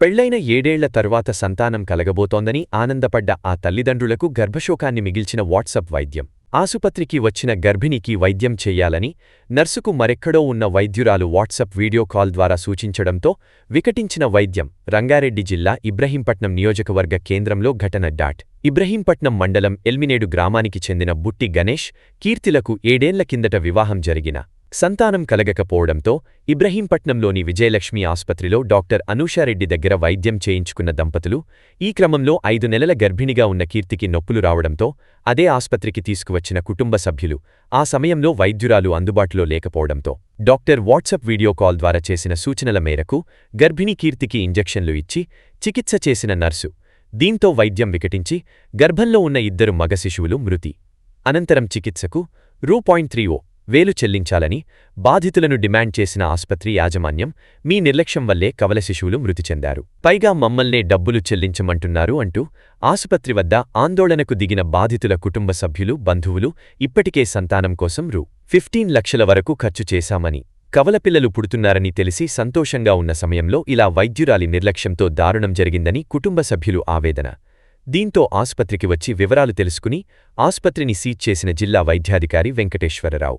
పెళ్ళైన ఏడేళ్ళ తర్వాత సంతానం కలగబోతోందని ఆనందపడ్డ ఆ తల్లిదండ్రులకు గర్భశోకాన్ని మిగిల్చిన వాట్సప్ వైద్యం. ఆసుపత్రికి వచ్చిన గర్భిణికి వైద్యం చెయ్యాలని నర్సుకు మరెక్కడో ఉన్న వైద్యురాలు వాట్సప్ వీడియో కాల్ ద్వారా సూచించడంతో వికటించిన వైద్యం రంగారెడ్డి జిల్లా ఇబ్రహీంపట్నం నియోజకవర్గ కేంద్రంలో ఘటన డాట్. ఇబ్రహీంపట్నం మండలం ఎల్మినేడు గ్రామానికి చెందిన బుట్టి గణేష్ కీర్తిలకు ఏడేండ్ల కిందట వివాహం జరిగిన సంతానం కలగకపోవడంతో ఇబ్రహీంపట్నంలోని విజయలక్ష్మి ఆసుపత్రిలో డాక్టర్ అనూషారెడ్డి దగ్గర వైద్యం చేయించుకున్న దంపతులు ఈ క్రమంలో ఐదు నెలల గర్భిణిగా ఉన్న కీర్తికి నొప్పులు రావడంతో అదే ఆసుపత్రికి తీసుకువచ్చిన కుటుంబ సభ్యులు ఆ సమయంలో వైద్యురాలు అందుబాటులో లేకపోవడంతో డాక్టర్ వాట్సప్ వీడియో కాల్ ద్వారా చేసిన సూచనల మేరకు గర్భిణి కీర్తికి ఇంజెక్షన్లు ఇచ్చి చికిత్స చేసిన నర్సు దీంతో వైద్యం వికటించి గర్భంలో ఉన్న ఇద్దరు మగ శిశువులు మృతి. అనంతరం చికిత్సకు రూ పాయింట్ త్రీ ఓ వేలు చెల్లించాలని బాధితులను డిమాండ్ చేసిన ఆస్పత్రి యాజమాన్యం మీ నిర్లక్ష్యం వల్లే కవల శిశువులు మృతి చెందారు. పైగా మమ్మల్నే డబ్బులు చెల్లించమంటున్నారు అంటూ ఆసుపత్రి వద్ద ఆందోళనకు దిగిన బాధితుల కుటుంబ సభ్యులు బంధువులు ఇప్పటికే సంతానం కోసం రూ. ఫిఫ్టీన్ లక్షల వరకు ఖర్చు చేశామని కవలపిల్లలు పుడుతున్నారని తెలిసి సంతోషంగా ఉన్న సమయంలో ఇలా వైద్యురాలి నిర్లక్ష్యంతో దారుణం జరిగిందని కుటుంబ సభ్యులు ఆవేదన. దీంతో ఆసుపత్రికి వచ్చి వివరాలు తెలుసుకుని ఆసుపత్రిని సీజ్ చేసిన జిల్లా వైద్యాధికారి వెంకటేశ్వరరావు.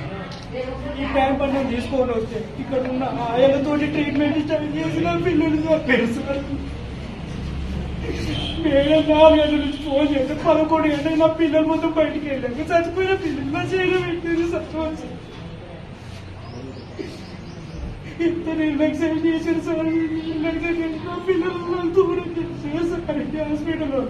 ఈ టైం పని నేను తీసుకొని వస్తే ఇక్కడ ఉన్న ఆయనతోటి ట్రీట్మెంట్ స్టార్ట్ చేసిన పిల్లలు తెలుసున్నారు మేడం నాలుగు గంటల నుంచి ఫోన్ చేస్తే పదకొండు గంటలకు నా పిల్లల మొత్తం బయటికి వెళ్ళాక చచ్చిపోయిన పిల్లలు నా చేయడం పెట్టింది సత్యవంశ. ఇంత నిర్లక్ష్యం చేశారు సార్ నిర్లక్ష్యం చేసి నా పిల్లలు దూరం సార్ హాస్పిటల్లో.